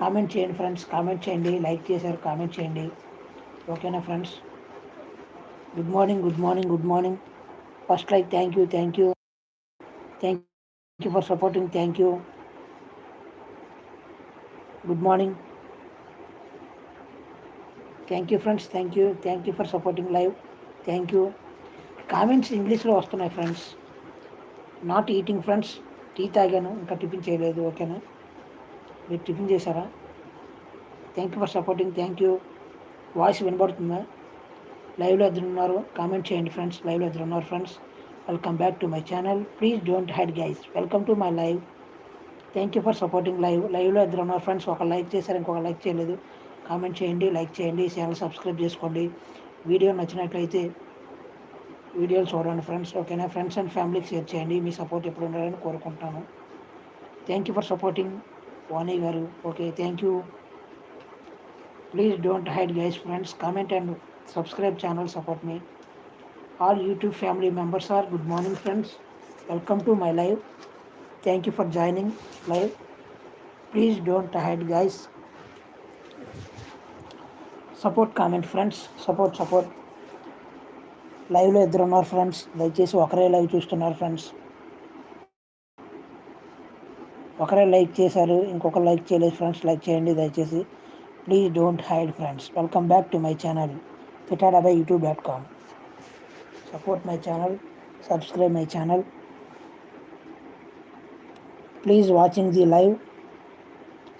Comment చేయండి friends comment చేయండి like చేశారు కామెంట్ చేయండి. ఓకేనా friends? Good morning good morning good morning first like thank you thank you thank you for supporting thank you good morning thank you friends thank you thank you for supporting live thank you comments ఇంగ్లీష్లో వస్తున్నాయి friends not eating friends tea తాగాను ఇంకా tiffin చేయలేదు ఓకేనా? మీరు tiffin చేశారా? Thank you for supporting thank you voice వినబడుతుందా? లైవ్లో ఇద్దరు ఉన్నారు. కామెంట్ చేయండి ఫ్రెండ్స్ లైవ్లో ఇద్దరు ఉన్నారు friends welcome back to my channel please don't hide guys welcome to my live thank you for supporting live లైవ్లో ఇద్దరు ఉన్నారు ఫ్రెండ్స్ ఒక లైక్ చేశారు ఇంకొక లైక్ చేయలేదు. కామెంట్ చేయండి లైక్ చేయండి ఛానల్ సబ్స్క్రైబ్ చేసుకోండి. వీడియో నచ్చినట్లయితే వీడియోలు చూడండి ఫ్రెండ్స్ ఓకేనా ఫ్రెండ్స్ అండ్ ఫ్యామిలీకి షేర్ చేయండి. మీ సపోర్ట్ ఎప్పుడు ఉండాలని కోరుకుంటున్నాను. Thank you for supporting Vani garu. Okay thank you please don't hide guys friends comment and subscribe channel support me all YouTube family members are good morning friends welcome to my live thank you for joining live please don't hide guys support comment friends support support లైవ్లో ఇద్దరు ఉన్నారు friends దయచేసి ఒకరే live చూస్తున్నారు friends ఒకరే like చేశారు ఇంకొక like చేయలేదు ఫ్రెండ్స్ లైక్ చేయండి దయచేసి. Please don't hide friends welcome back to my channel Pittada by YouTube dot com support my channel subscribe my channel please watching the live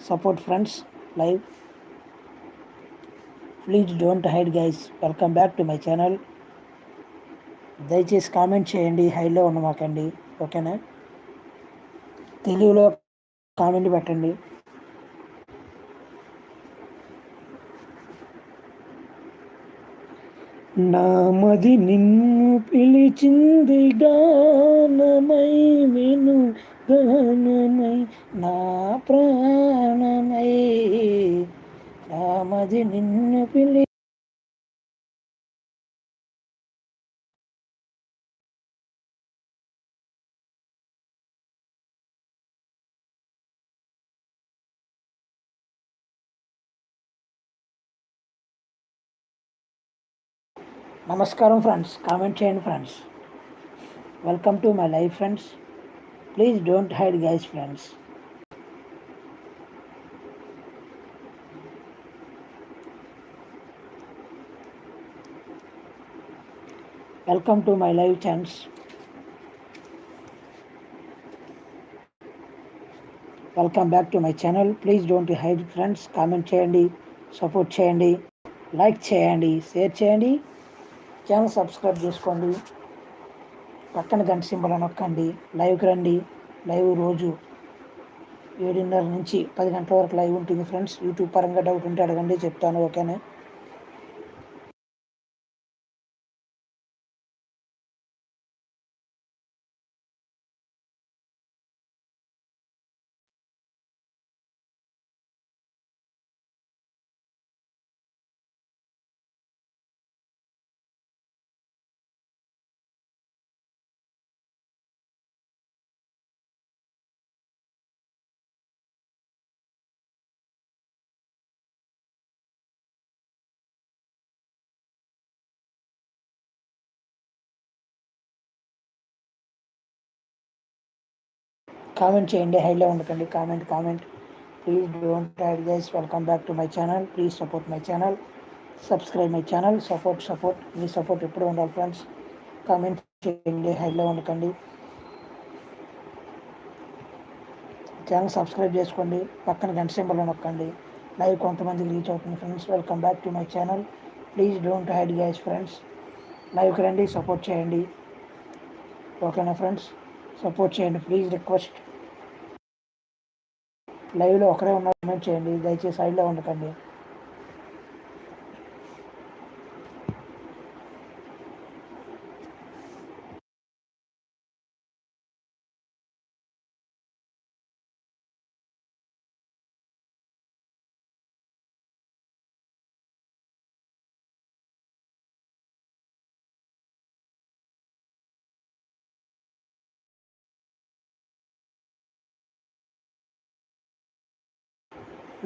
support friends live please don't hide guys welcome back to my channel దయచేసి comment చేయండి హైలో ఉన్నమాకండి ఓకేనా తెలుగులో comment పెట్టండి. నామది నిన్ను పిలిచింది గానమై విను గానమై నా ప్రాణమై. నామది నిన్ను పిలి నమస్కారం ఫ్రెండ్స్ కామెంట్ చేయండి friends. Welcome to my life friends please don't hide guys friends welcome to my live chance welcome back to my channel please don't hide friends comment చేయండి సపోర్ట్ చేయండి లైక్ చేయండి షేర్ చేయండి. Channel subscribe చేసుకోండి. పక్కన గంట symbol నొక్కండి. లైవ్కి రండి. లైవ్ రోజు ఏడున్నర నుంచి పది గంటల వరకు లైవ్ ఉంటుంది. ఫ్రెండ్స్ యూట్యూబ్ పరంగా డౌట్ ఉంటే అడగండి. చెప్తాను ఓకేనా కామెంట్ చేయండి హైలో ఉండకండి comment comment please don't add guys welcome back to my channel please support my channel subscribe my channel support support me support ఎప్పుడు ఉండాలి ఫ్రెండ్స్ కామెంట్ చేయండి హైలో ఉండకండి. ఛానల్ సబ్స్క్రైబ్ చేసుకోండి. పక్కన గంట సింబల్ నొక్కండి. లైవ్ కొంతమందికి రీచ్ అవుతుంది friends welcome back to my channel please don't hide guys friends లైవ్కి రండి సపోర్ట్ చేయండి. ఓకేనా ఫ్రెండ్స్ సపోర్ట్ చేయండి ప్లీజ్ రిక్వెస్ట్ లైవ్లో ఒకరే ఉన్న కామెంట్ చేయండి దయచేసి సైడ్లో ఉండకండి.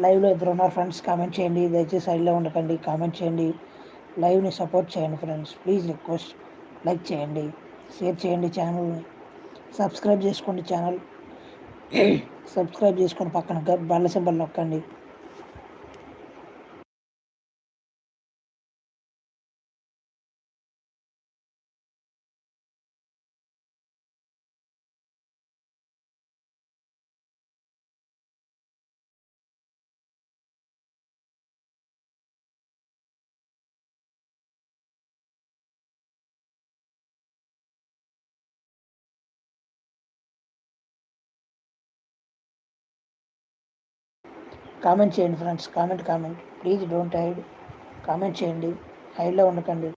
లైవ్లో ఇద్దరు ఉన్నారు ఫ్రెండ్స్ కామెంట్ చేయండి. దయచేసి సైడ్లో ఉండకండి కామెంట్ చేయండి. లైవ్ని సపోర్ట్ చేయండి ఫ్రెండ్స్ ప్లీజ్ రిక్వెస్ట్ లైక్ చేయండి షేర్ చేయండి ఛానల్ని. సబ్స్క్రైబ్ చేసుకోండి ఛానల్. సబ్స్క్రైబ్ చేసుకొని పక్కన బల్ల సింబల్ నొక్కండి. కామెంట్ చేయండి friends comment comment please don't hide comment చేయండి. హైడ్లో ఉండకండి.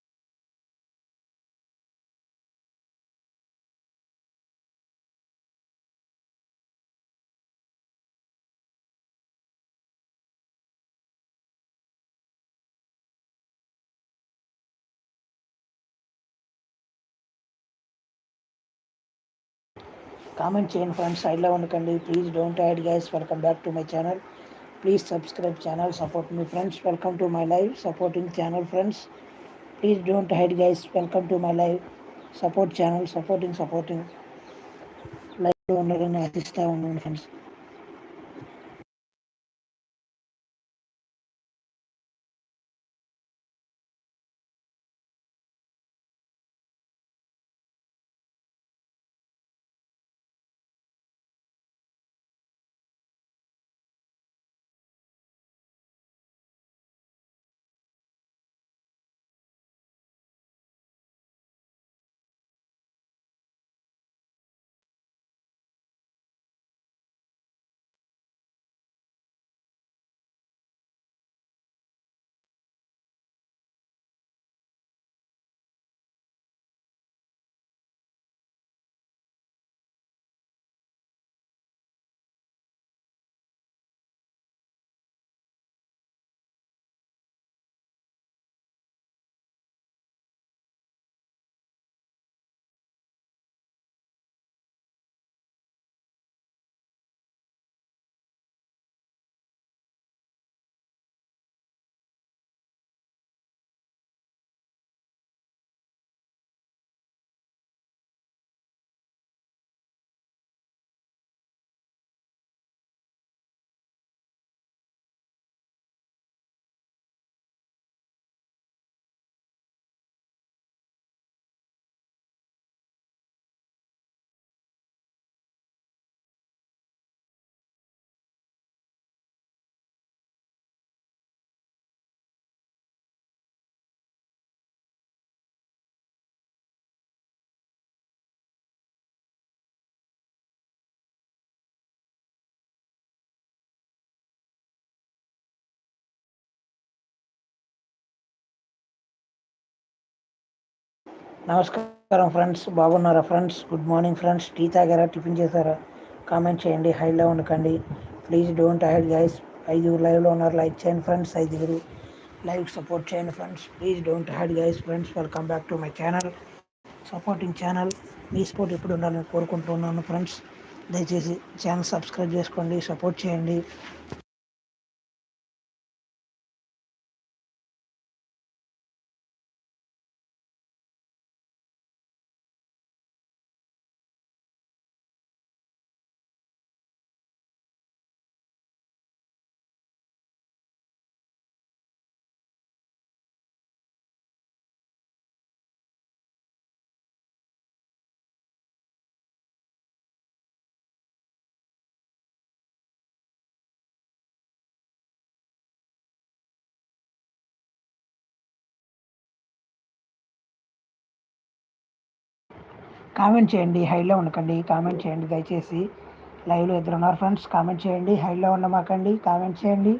కామెంట్ చేయండి ఫ్రెండ్స్ సైడ్లో ఉండకండి. Please don't hide guys welcome back to my channel please subscribe channel support me friends welcome to my live supporting channel friends please don't hide guys welcome to my live support channel supporting supporting లైవ్లో ఉండాలని ఆశిస్తూ ఉన్నాను friends నమస్కారం friends బాగున్నారా friends? Good morning friends. Tea తాగారా? Tiffin చేశారా? Comment చేయండి హైలో ఉండకండి. Please don't hide guys. ఐదుగురు లైవ్లో ఉన్నారు. లైక్ చేయండి ఫ్రెండ్స్. ఐదుగురు లైవ్ సపోర్ట్ చేయండి friends. Please don't hide guys friends. Welcome back to my channel. Supporting channel. Me support ఎప్పుడు ఉండాలని కోరుకుంటున్నాను ఫ్రెండ్స్. దయచేసి ఛానల్ సబ్స్క్రైబ్ చేసుకోండి సపోర్ట్ చేయండి. కామెంట్ చేయండి హైలో ఉండకండి కామెంట్ చేయండి దయచేసి. లైవ్లో ఇద్దరు ఉన్నారు ఫ్రెండ్స్ కామెంట్ చేయండి హైలో ఉండమాకండి కామెంట్ చేయండి.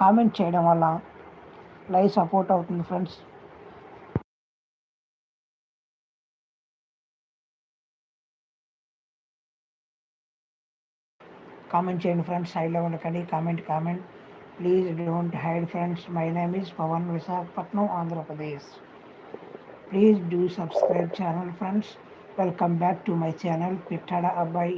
కామెంట్ చేయడం వల్ల లైవ్ సపోర్ట్ అవుతుంది ఫ్రెండ్స్. కామెంట్ చేయండి ఫ్రెండ్స్ హైలో ఉండకండి comment comment. Please don't hide friends my name is Pavan Visakhapatnam Andhra Pradesh. Please do subscribe channel friends. Welcome back to my channel Pittada అబ్బాయి